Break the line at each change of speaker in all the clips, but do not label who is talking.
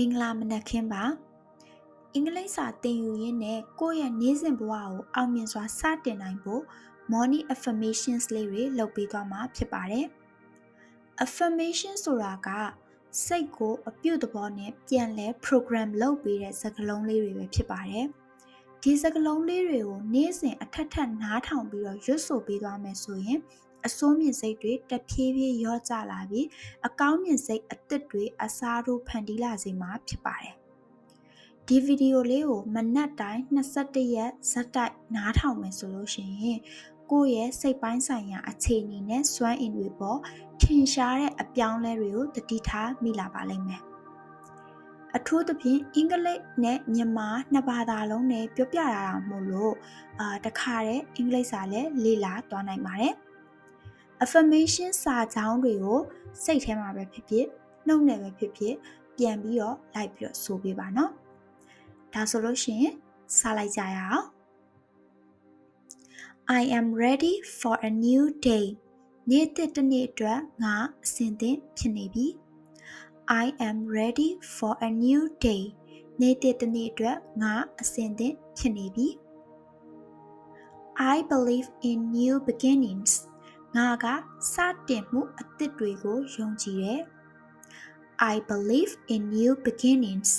မင်္ဂလာမနက်ခင်းပါအင်္ဂလိပ်စာသင်ယူရင်းနဲ့ကိုယ့်ရဲ့နေ့စဉ်ဘဝကိုအောင်မြင်စွာစတင်နိုင်ဖို့ morning affirmations လေးတွေလုပ်ပေးသွားမှာဖြစ်ပါတယ် affirmation ဆိုတာကစိတ်ကိုအပြုတ်သဘောနဲ့ပြန်လဲ program လုပ်ပေးတဲ့စကားလုံးလေးတွေပဲဖြစ်ပါတယ်ဒီစကားလုံးလေးတွေကိုနေ့စဉ်အထက်ထက်နားထောင်ပြီးတော့ရွတ်ဆိုပေးသွားမယ်ဆိုရင် အစိုးမြင့်စိတ်တွေတဖြည်းဖြည်းရော့ကျလာပြီးအကောင်းမြင့်စိတ်အသစ်တွေအစားထိုးဖန်တီးလာစေမှာဖြစ်ပါတယ်။ဒီဗီဒီယိုလေးကိုမနက်တိုင်း21ရက်ဇက်တိုက်နားထောင်မယ်ဆိုလို့ရှိရင်ကိုယ့်ရဲ့စိတ်ပိုင်းဆိုင်ရာအခြေအနေနဲ့စွမ်းအင်တွေပေါ်ထင်ရှားတဲ့အပြောင်းလဲတွေကိုတတိထားမိလာပါလိမ့်မယ်။အထူးသဖြင့်အင်္ဂလိပ်နဲ့မြန်မာနှစ်ဘာသာလုံးနဲ့ပြောပြရတာမို့လို့အာတခါတဲ့အင်္ဂလိပ်စာလည်းလေ့လာသွားနိုင်ပါတယ်။ affirmation စာကြောင်းတွေကိုစိတ်ထဲမှာပဲဖြစ်ဖြစ်နှုတ်နဲ့ပဲဖြစ်ဖြစ်ပြန်ပြီးတော့လိုက်ပြီးတော့ဆိုပေးပါနော်ဒါဆိုလို့ရှိရင်စလိုက်ကြရအောင် I am ready for a new day နေ့တစ်တစ်နေ့အတွက်ငါအစဉ်သင့်ဖြစ်နေပြီ I am ready for a new day နေ့တစ်တစ်နေ့အတွက်ငါအစဉ်သင့်ဖြစ်နေပြီ I believe in new beginnings ငါကစတင်မှုအသစ်တွေကိုယုံကြည်တယ် I believe in new beginnings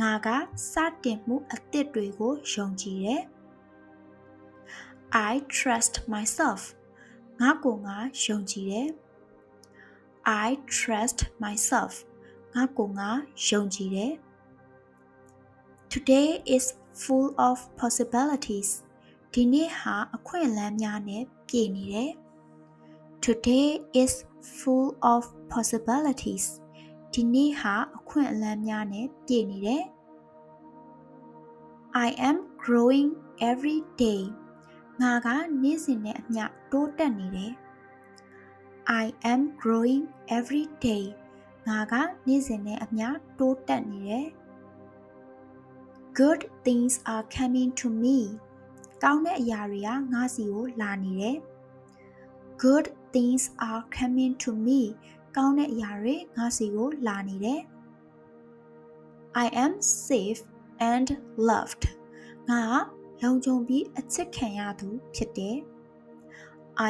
ငါကစတင်မှုအသစ်တွေကိုယုံကြည်တယ် I trust myself ငါကိုငါယုံကြည်တယ် I trust myself ငါကိုငါယုံကြည်တယ် Today is full of possibilities ဒီနေ့ဟာအခွင့်အလမ်းများနဲ့ပြည့်နေတယ် Today is full of possibilities ဒီနေ့ဟာအခွင့်အလမ်းများနဲ့ပြည့်နေတယ် I am growing every day ငါကနေ့စဉ်နဲ့အမျှတိုးတက်နေတယ် I am growing every day ငါကနေ့စဉ်နဲ့အမျှတိုးတက်နေတယ် Good things are coming to me ကောင်းတဲ့အရာတွေကငါစီကိုလာနေတယ် Good things are coming to me ကောင်းတဲ့အရာတွေငါစီကိုလာနေတယ် I am safe and loved ငါလုံခြုံပြီးအချစ်ခံရသူဖြစ်တယ်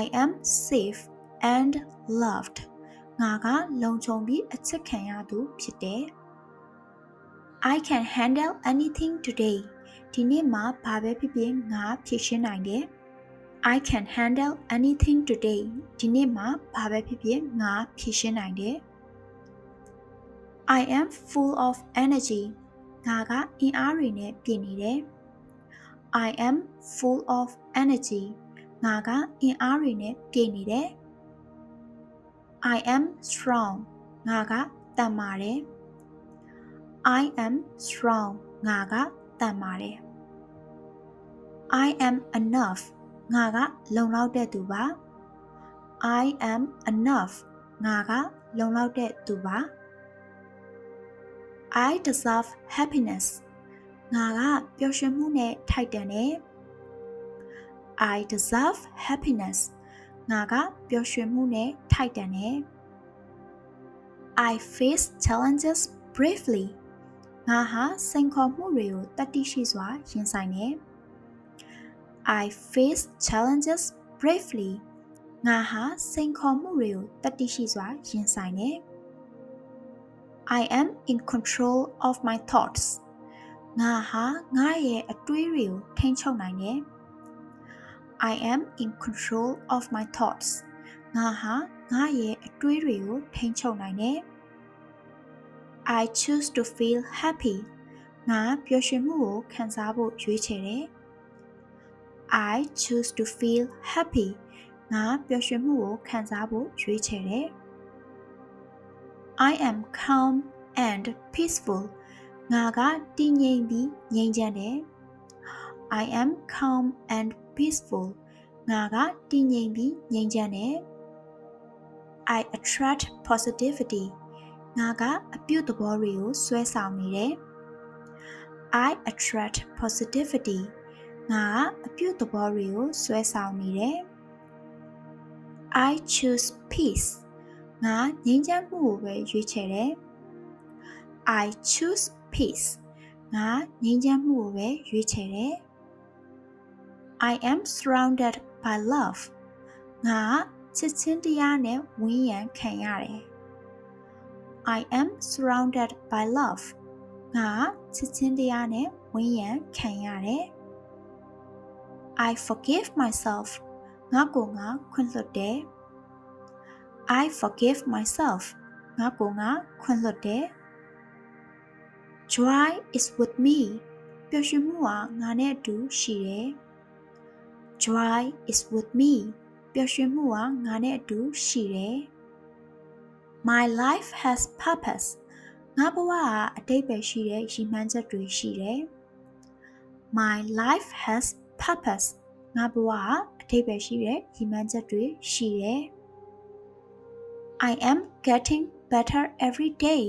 I am safe and loved ငါကလုံခြုံပြီးအချစ်ခံရသူဖြစ်တယ် I can handle anything today ဒီနေ့မှာဘာပဲဖြစ်ဖြစ်ငါဖြေရှင်းနိုင်တယ် I can handle anything today ဒီနေ့မှာဘာပဲဖြစ်ဖြစ်ငါဖြေရှင်းနိုင်တယ် I am full of energy ငါကအင်အားတွေနဲ့ပြည့်နေတယ် I am full of energy ငါကအင်အားတွေနဲ့ပြည့်နေတယ် I am strong ငါကတန်ပါတယ် I am strong ငါကတန်ပါတယ် I am enough ငါကလုံလောက်တဲ့သူပါ I am enough ငါကလုံလောက်တဲ့သူပါ I deserve happiness ငါကပျော်ရွှင်မှုနဲ့ထိုက်တန်တယ် I deserve happiness ငါကပျော်ရွှင်မှုနဲ့ထိုက်တန်တယ် I face challenges bravely ငါဟာစိန်ခေါ်မှုတွေကိုတတိရှိစွာရင်ဆိုင်တယ် I face challenges bravely ငါဟာစိန်ခေါ်မှုတွေကိုတတိရှိစွာရင်ဆိုင်တယ် I am in control of my thoughts ငါဟာငါရဲ့အတွေးတွေကိုထိန်းချုပ်နိုင်တယ် I am in control of my thoughts ငါဟာငါရဲ့အတွေးတွေကိုထိန်းချုပ်နိုင်တယ် I choose to feel happy ငါပျော်ရွှင်မှုကိုခံစားဖို့ရွေးချယ်တယ် I choose to feel happy ငါပျော်ရွှင်မှုကိုခံစားဖို့ရွေးချယ်တယ် I am calm and peaceful ငါကတည်ငြိမ်ပြီးငြိမ်ချမ်းတယ် I am calm and peaceful ငါကတည်ငြိမ်ပြီးငြိမ်ချမ်းတယ် I attract positivity ငါကအပြုသဘောတွေကိုဆွဲဆောင်နေတယ် I attract positivity ငါကအပြုသဘောတွေကိုဆွဲဆောင်နေတယ် I choose peace ငါငြိမ်းချမ်းမှုကိုပဲရွေးချယ်တယ် I choose peace ငါငြိမ်းချမ်းမှုကိုပဲရွေးချယ်တယ် I am surrounded by love ငါချစ်ချင်းတရားနဲ့ဝန်းရံခံရတယ် I am surrounded by love ငါချစ်ချင်းတရားနဲ့ဝန်းရံခံရတယ် I forgive myself ငါကိုငါခွင့်လွှတ်တယ် I forgive myself ငါကိုငါခွင့်လွှတ်တယ် Joy is with me ပျော်ရွှင်မှုဟာငါနဲ့အတူရှိတယ် Joy is with me ပျော်ရွှင်မှုဟာငါနဲ့အတူရှိတယ် My life has purpose ငါဘဝဟာအတိတ်ပဲရှိတဲ့ရည်မှန်းချက်တွေရှိတယ် My life has purpose ငါဘဝဟာအတိတ်ပဲရှိတဲ့ရည်မှန်းချက်တွေရှိတယ် I am getting better every day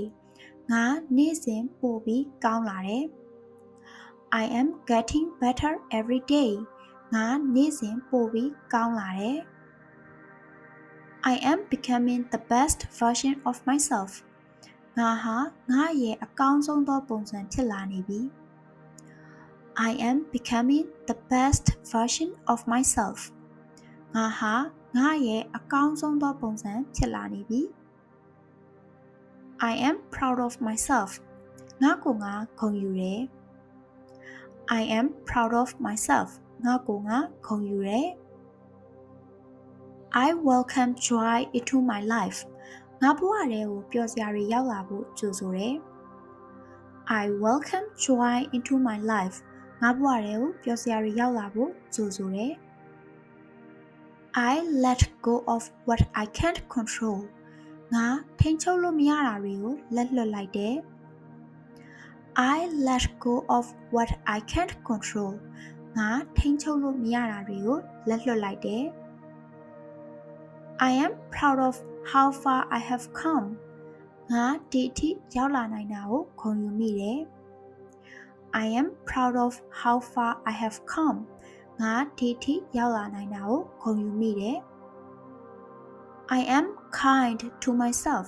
ငါနေ့စဉ်ပိုပြီးကောင်းလာတယ် I am getting better every day ငါနေ့စဉ်ပိုပြီးကောင်းလာတယ် I am becoming the best version of myself ငါဟာငါရဲ့အကောင်းဆုံးသောပုံစံဖြစ်လာနေပြီ I am becoming the best version of myself ငါဟာငါရဲ့အကောင်းဆုံးသောပုံစံဖြစ်လာနေပြီ I am proud of myself ငါကိုငါဂုဏ်ယူတယ် I am proud of myself ငါကိုငါဂုဏ်ယူတယ် I welcome joy into my life ငါဘဝထဲကိုပျော်စရာတွေရောက်လာဖို့ကြိုဆိုတယ် I welcome joy into my life ငါဘဝထဲကိုပျော်စရာတွေရောက်လာဖို့ကြိုဆိုတယ် I let go of what I can't control ငါထိန်ချုပ်လို့မရတာတွေကိုလက်လွတ်လိုက်တယ် I let go of what I can't control ငါထိန်ချုပ်လို့မရတာတွေကိုလက်လွတ်လိုက်တယ် I am proud of how far I have come ငါဒီအထိရောက်လာနိုင်တာကိုဂုဏ်ယူမိတယ် I am proud of how far I have come ငါဒီအထိရောက်လာနိုင်တာကိုဂုဏ်ယူမိတယ် I am kind to myself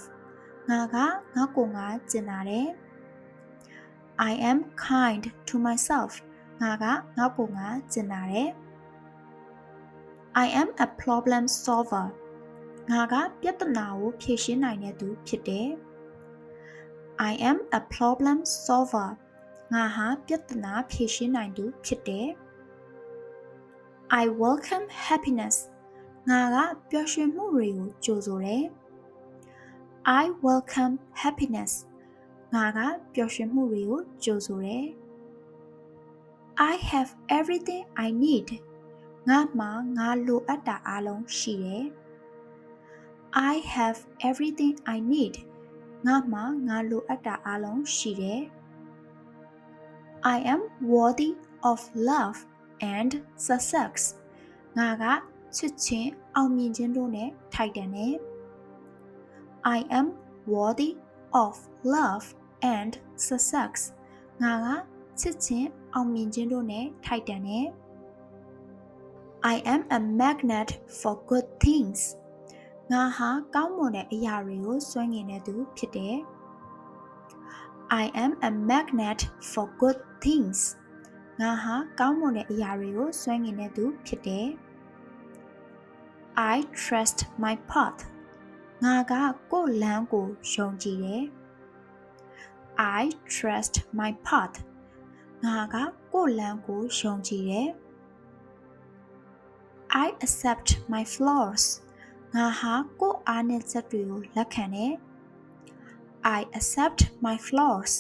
ငါကငါကိုငါကျင်နာတယ် I am kind to myself ငါကငါကိုငါကျင်နာတယ် I am a problem solver ငါကပြဿနာကိုဖြေရှင်းနိုင်တဲ့သူဖြစ်တယ် I am a problem solver ငါဟာပြဿနာဖြေရှင်းနိုင်သူဖြစ်တယ် I welcome happiness ငါကပျော်ရွှင်မှုတွေကိုကြိုဆိုတယ် I welcome happiness ငါကပျော်ရွှင်မှုတွေကိုကြိုဆိုတယ် I have everything I need ငါမှာငါလိုအပ်တာအလုံးရှိတယ် I have everything I need ငါမှာငါလိုအပ်တာအလုံးရှိတယ် I am worthy of love and success ငါကချစ်ချင်းအောင်မြင်ခြင်းတို့နဲ့ထိုက်တန်တယ် I am worthy of love and success ငါကချစ်ချင်းအောင်မြင်ခြင်းတို့နဲ့ထိုက်တန်တယ် I am a magnet for good things ငါဟာကောင်းမွန်တဲ့အရာတွေကိုစွန့်ငင်တဲ့သူဖြစ်တယ် I am a magnet for good things ငါဟာကောင်းမွန်တဲ့အရာတွေကိုစွန့်ငင်တဲ့သူဖြစ်တယ် I trust my path ငါကကိုယ့်လမ်းကိုယုံကြည်တယ် I trust my path ငါကကိုယ့်လမ်းကိုယုံကြည်တယ် I accept my flaws ငါဟာကိုယ့်အားနည်းချက်တွေကိုလက်ခံတယ် I accept my flaws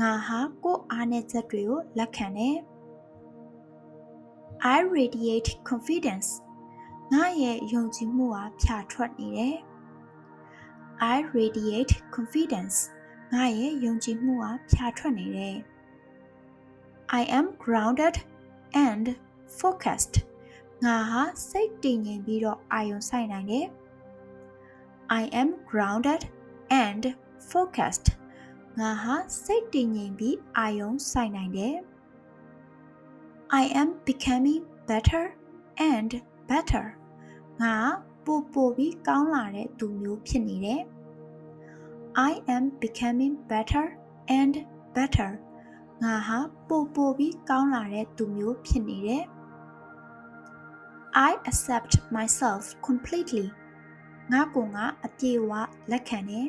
ငါဟာကိုယ့်အားနည်းချက်တွေကိုလက်ခံတယ် I radiate confidence ငါရဲ့ယုံကြည်မှုဟာဖြာထွက်နေတယ် I radiate confidence ငါရဲ့ယုံကြည်မှုဟာဖြာထွက်နေတယ် I am grounded and focused ငါဟာစိတ်တည်ငြိမ်ပြီးတော့အာရုံစိုက်နိုင်တယ် I am grounded and focused ငါဟာစိတ်တည်ငြိမ်ပြီးအာရုံစိုက်နိုင်တယ် I am becoming better and better ငါပိုပိုပြီးကောင်းလာတဲ့သူမျိုးဖြစ်နေတယ် I am becoming better and better ငါဟာပိုပိုပြီးကောင်းလာတဲ့သူမျိုးဖြစ်နေတယ် I accept myself completely ငါကိုငါအပြည့်အဝလက်ခံတယ်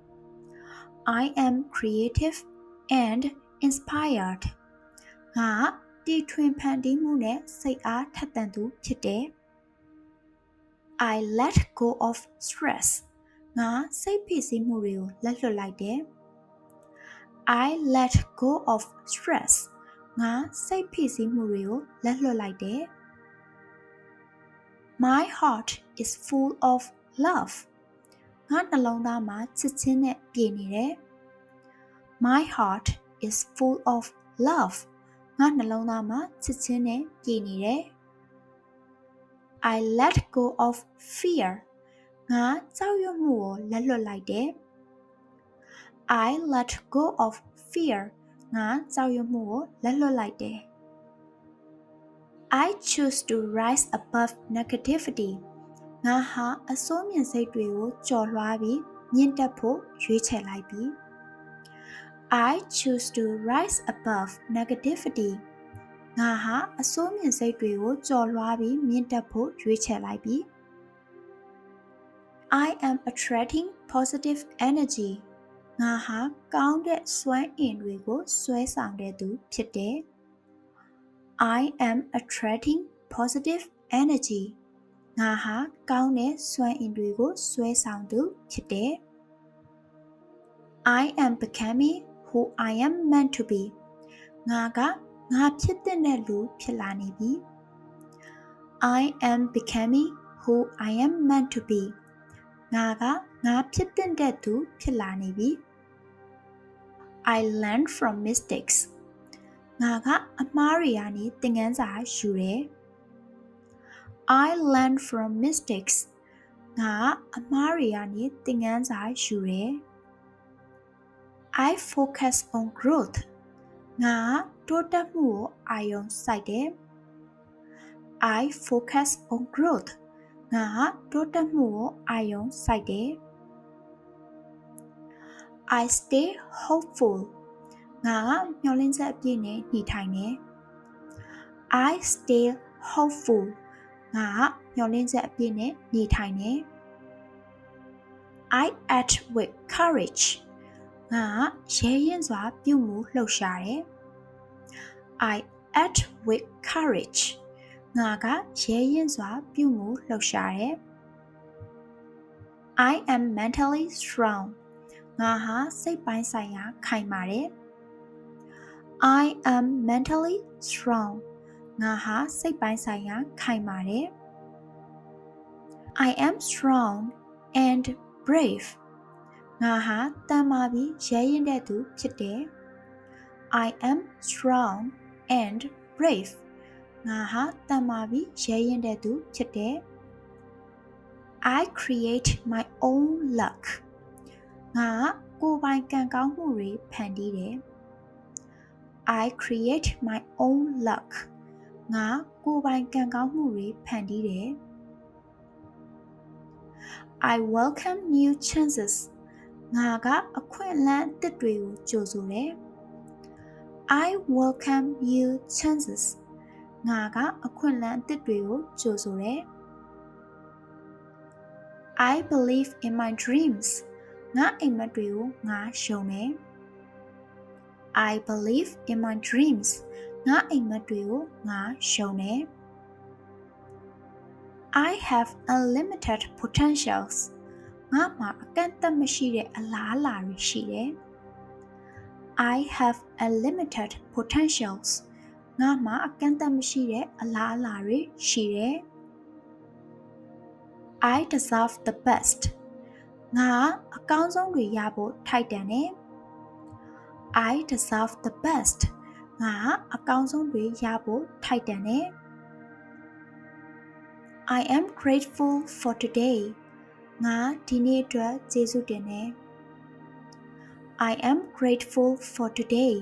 I am creative and inspired ငါတီထွင်ဖန်တီးမှုနဲ့စိတ်အားထက်သန်သူဖြစ်တယ် I let go of stress ငါစိတ်ဖိစီးမှုတွေကိုလက်လွတ်လိုက်တယ် I let go of stress ငါစိတ်ဖိစီးမှုတွေကိုလက်လွတ်လိုက်တယ် My heart is full of love ငါနှလုံးသားမှာချစ်ချင်းနဲ့ပြည့်နေတယ် My heart is full of love ငါနှလုံးသားမှာချစ်ချင်းနဲ့ပြည့်နေတယ် I let go of fear ငါကြောက်ရွံ့မှုကိုလက်လွတ်လိုက်တယ် I let go of fear ငါကြောက်ရွံ့မှုကိုလက်လွတ်လိုက်တယ် I choose to rise above negativity ငါဟာအစိုးမြင်စိတ်တွေကိုကြော်လွှားပြီးမြင့်တက်ဖို့ရွေးချယ်လိုက်ပြီ I choose to rise above negativity ငါဟာအစိုးမြင်စိတ်တွေကိုကြော်လွှားပြီးမြင့်တက်ဖို့ရွေးချယ်လိုက်ပြီ I am attracting positive energy ငါဟာကောင်းတဲ့စွမ်းအင်တွေကိုဆွဲဆောင်တဲ့သူဖြစ်တယ် I am attracting positive energy ငါဟာကောင်းတဲ့စွမ်းအင်တွေကိုဆွဲဆောင်သူဖြစ်တယ် I am becoming who I am meant to be ငါကငါဖြစ်တဲ့လူဖြစ်လာနေပြီ I am becoming who I am meant to be ငါကငါဖြစ်တဲ့သူဖြစ်လာနေပြီ I learn from mistakes ငါကအမှားတွေကနေသင်ခန်းစာယူတယ် I learn from mistakes ငါအမှားတွေကနေသင်ခန်းစာယူတယ် I focus on growth ငါတိုးတက်မှုကိုအာရုံစိုက်တယ် I focus on growth ငါတိုးတက်မှုကိုအာရုံစိုက်တယ် I stay hopeful ငါမျှော်လင့်ချက်အပြည့်နဲ့ညှိထိုင်တယ် I stay hopeful ငါမျှော်လင့်ချက်အပြည့်နဲ့ညှိထိုင်တယ် I act with courage ငါရဲရင်စွာပြုမှုလှုပ်ရှားတယ် I act with courage ငါကရဲရင်စွာပြုမှုလှုပ်ရှားတယ် I am mentally strong ငါဟာစိတ်ပိုင်းဆိုင်ရာခိုင်မာတယ် I am mentally strong ငါဟာစိတ်ပိုင်းဆိုင်ရာခိုင်မာတယ် I am strong and brave ငါဟာတန်မာပြီးရဲရင်တဲ့သူဖြစ်တယ် I am strong and brave ငါဟာတန်မာပြီးရဲရင်တဲ့သူဖြစ်တယ် I create my own luck ငါကိုယ်ပိုင်ကံကောင်းမှုတွေဖန်တီးတယ် I create my own luck ငါကိုယ်ပိုင်ကံကောင်းမှုတွေဖန်တီးတယ် I welcome new chances ငါကအခွင့်အလမ်းအသစ်တွေကိုကြိုဆိုတယ် I welcome new chances ငါကအခွင့်အလမ်းအသစ်တွေကိုကြိုဆိုတယ် I believe in my dreams ငါအိမ်မက်တွေကိုငါရှုံတယ် I believe in my dreams ငါအိမ်မက်တွေကိုငါရှုံတယ် I have unlimited potentials ငါမှာအကန့်အသတ်မရှိတဲ့အလားအလာတွေရှိတယ် I have unlimited potentials ငါမှာအကန့်အသတ်မရှိတဲ့အလားအလာတွေရှိတယ် I deserve the best ငါအကောင်းဆုံးတွေရဖို့ထိုက်တန်တယ် I deserve the best ငါအကောင်းဆုံးတွေရဖို့ထိုက်တန်တယ် I am grateful for today ငါဒီနေ့အတွက်ကျေးဇူးတင်တယ် I am grateful for today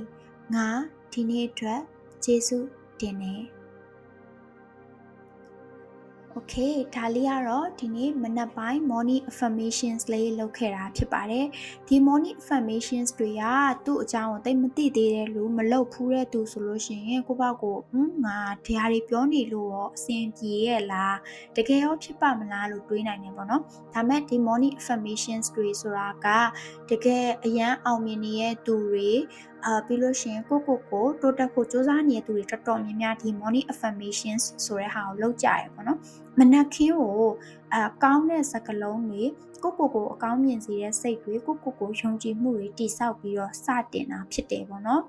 ငါဒီနေ့အတွက်ကျေးဇူးတင်တယ် Okay ဒါလေးကတော့ဒီနေ့မနက်ပိုင်း morning affirmations လေးလုပ်ခဲ့တာဖြစ်ပါတယ်ဒီ morning affirmations တွေကသူ့အကြောင်းကိုသိမသိသေးတဲ့လူမလုပ်ဖူးတဲ့သူဆိုလို့ရှိရင်ကိုပေါ့ကိုဟမ်ငါတရားတွေပြောနေလို့ရောအဆင်ပြေရဲ့လားတကယ်ရောဖြစ်ပါမလားလို့တွေးနိုင်တယ်ပေါ့နော်ဒါမဲ့ဒီ morning affirmations တွေဆိုတာကတကယ်အရန်အောင်မြင်နေတဲ့သူတွေအာပြီးလို့ရှိရင်ကိုကိုကိုတိုးတက်ဖို့စူးစမ်းနေတဲ့သူတွေတော်တော်များများဒီ morning affirmations ဆိုတဲ့ဟာကိုလုပ်ကြရပေါ့နော်မနက်ခင်းကိုအကောင်းတဲ့စကားလုံးတွေကိုကိုကိုအကောင်းမြင်စေတဲ့စိတ်တွေကိုကိုကိုယုံကြည်မှုတွေတိဆောက်ပြီးတော့စတင်တာဖြစ်တယ်ပေါ့နော်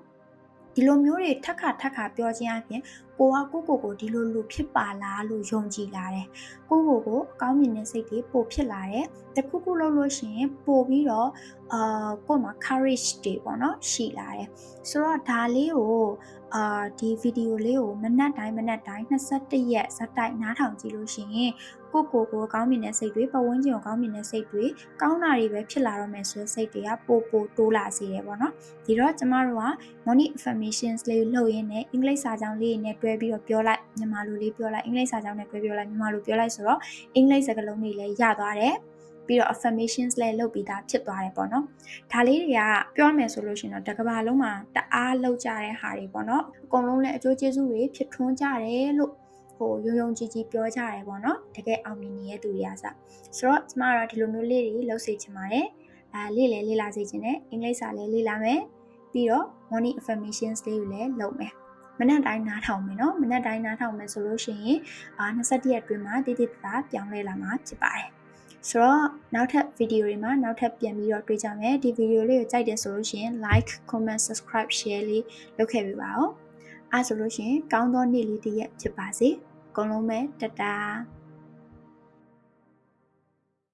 ဒီလိုမျိုးတွေထက်ခါထက်ခါပြောခြင်းအပြင်ကိုကကိုကိုကိုဒီလိုလူဖြစ်ပါလားလို့ယုံကြည်လာတယ်ကိုကိုကိုအကောင်းမြင်တဲ့စိတ်တွေပိုဖြစ်လာတယ်တခုခုလုပ်လို့ရှိရင်ပိုပြီးတော့အာကိုယ်မှာ courage တွေပေါ့နော်ရှိလာတယ်ဆိုတော့ဒါလေးကို အာဒီဗီဒီယိုလေးကိုမနက်တိုင်းမနက်တိုင်း21ရက်ဇက်တိုက်နားထောင်ကြည့်လို့ရှိရင်ကိုကိုကိုကောင်းမြင်တဲ့စိတ်တွေပဝန်းကျင်ကိုကောင်းမြင်တဲ့စိတ်တွေကောင်းတာတွေပဲဖြစ်လာတော့မယ်ဆိုတဲ့စိတ်တွေကပိုပိုတိုးလာစေတယ်ပေါ့နော်ဒီတော့ကျမတို့က morning affirmations လေးကိုလုပ်ရင်းနဲ့အင်္ဂလိပ်စာကြောင်းလေးနဲ့တွဲပြီးတော့ပြောလိုက်မြန်မာလိုလေးပြောလိုက်အင်္ဂလိပ်စာကြောင်းနဲ့တွဲပြောလိုက်မြန်မာလိုပြောလိုက်ဆိုတော့အင်္ဂလိပ်စကားလုံးတွေလည်းရသွားတယ် ပြီးတော့ affirmations လည်းလုပ်ပြီးသားဖြစ်သွားတယ်ပေါ့နော်ဒါလေးတွေကပြောမယ်ဆိုလို့ရှိရင်တော့တစ်ကမ္ဘာလုံးမှာတအားလောက်ကြတဲ့ဟာတွေပေါ့နော်အကုန်လုံးလည်းအကျိုးကျေးဇူးတွေဖြစ်ထွန်းကြတယ်လို့ဟိုယုံယုံကြည်ကြည်ပြောကြတယ်ပေါ့နော်တကယ်အောင်မြင်နေတဲ့သူတွေကစဆိုတော့ကျမတို့ဒီလိုမျိုးလေးတွေလုပ်စေချင်ပါတယ်အဲလေးလည်းလေးလာစေချင်တယ်အင်္ဂလိပ်စာလည်းလေးလာမယ်ပြီးတော့ morning affirmations လေးကိုလည်းလုပ်မယ်မနက်တိုင်းနားထောင်မယ်နော်မနက်တိုင်းနားထောင်မယ်ဆိုလို့ရှိရင်အာ21ရက်အတွင်းမှာတည်တည်တာပြောင်းလဲလာမှာဖြစ်ပါတယ် ဆိုတော့နောက်ထပ်ဗီဒီယိုတွေမှာနောက်ထပ်ပြန်ပြီးတော့တွေ့ကြမယ်ဒီဗီဒီယိုလေးကိုကြိုက်တယ်ဆိုလို့ရှိရင် like comment subscribe share လေးလုပ်ခဲ့ပေးပါဦးအဲဆိုလို့ရှိရင်ကောင်းသောနေ့လေးတစ်ရက်ဖြစ်ပါစေအကုန်လုံးပဲတတား